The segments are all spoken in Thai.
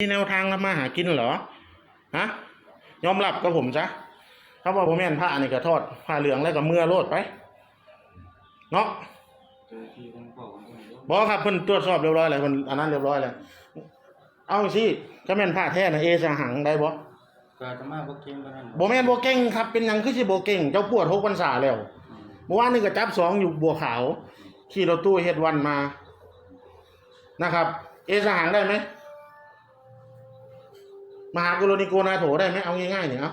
มีแนวทางทำมาหากินเหรอฮะยอมรับกับผมจ้ะเขาบอกผมแม่นผ้านี่ก็ทอดผ้าเหลืองแล้วก็เมื่อโลดไปเนาะเจอที่ผมบอกผมไม่รู้บอกครับเพิ่นตรวจสอบเรียบร้อยแล้วเพิ่นอันนั้นเรียบร้อยแล้วเอาสิก็แม่นผ้าแท้นะเอสหังได้บ่ก็จะมาบ่เก่งปานนั้นบ่แม่นบ่เก่งครับเป็นหยังคือสิบ่เก่งเจ้าปวด6พรรษาแล้วอืมเมื่อวานนี้ก็จับสองอยู่บัวขาวขี่รถตู้เฮ็ดวันมานะครับ เอสหังได้ไหม มหากุโรนิโกนาโถได้ไหมเอาง่ายๆเนี่ยเอา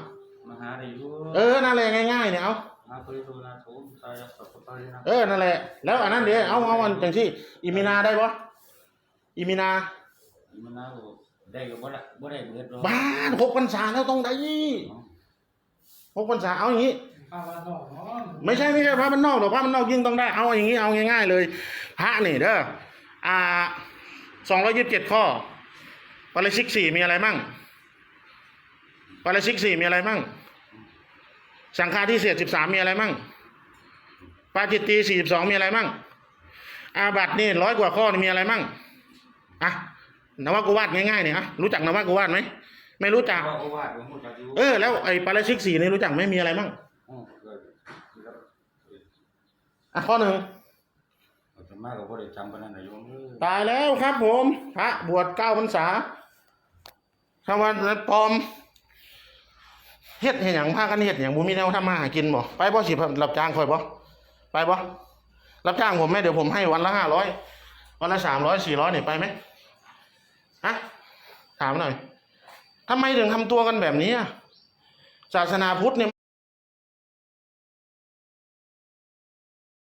มาหาได้อยู่เออนั่นแหละง่ายๆเนี่ยเอาหาปริโภนาโถมตายรับสัพพะรินะเออนั่นแหละแล้วอันนั้นเดี๋ยวเอาเอาอันจังที่อิมินาได้ปะอิมินามันน่าบ่ได้ก็บ่ได้บ่ได้เบิดหรอกบ้านหกพรรษาแล้วต้องได้หกพรรษาเอาอย่างนี้ข้าวมาสองเนาะไม่ใช่ไม่ใช่พระมันนอกหรอกพระมันนอกยิ่งต้องได้เอาอย่างนี้เอาง่าย ๆ เลย พระนี่เด้ออ่าสองร้อยยี่สิบเจ็ดข้อปาราชิกสี่มีอะไรมั่งปาราชิกสี่มีอะไรมั่ง สังฆาทิเศษสิบสามมีอะไรมั่งปาจิตตีสี่สิบสองมีอะไรมั่ง อาบัตนี่ร้อยกว่าข้อนี่มีอะไรมั่งอะนวกุวาดง่ายๆเนี่ยอะรู้จักนวกุวาดไหมไม่รู้จักว่าโอวาทผมรู้จักอยู่เออ แล้วไอ้ปาราชิกสี่นี่รู้จักไหมมีอะไรมั่งอ๋อก็ก็อะข้อหนึ่งอาตมาก็บ่ได้จำปานนั้นนะโยมเอ้ยตายแล้วครับผมพระบวชเก้าพรรษาคำว่าปลอม เฮ็ดเห็นอย่างพากันเฮ็ดอย่างบุมีแนวทำมาหากินบ่ไปบ่สิรับจ้างคอยบ่ไปบ่รับจ้างผมไหมเดี๋ยวผมให้วันละห้าร้อยวันละสามร้อยสี่ร้อยเนี่ยไปไหมฮะถามหน่อยทำไมถึงทำตัวกันแบบนี้ศาสนาพุทธเนี่ย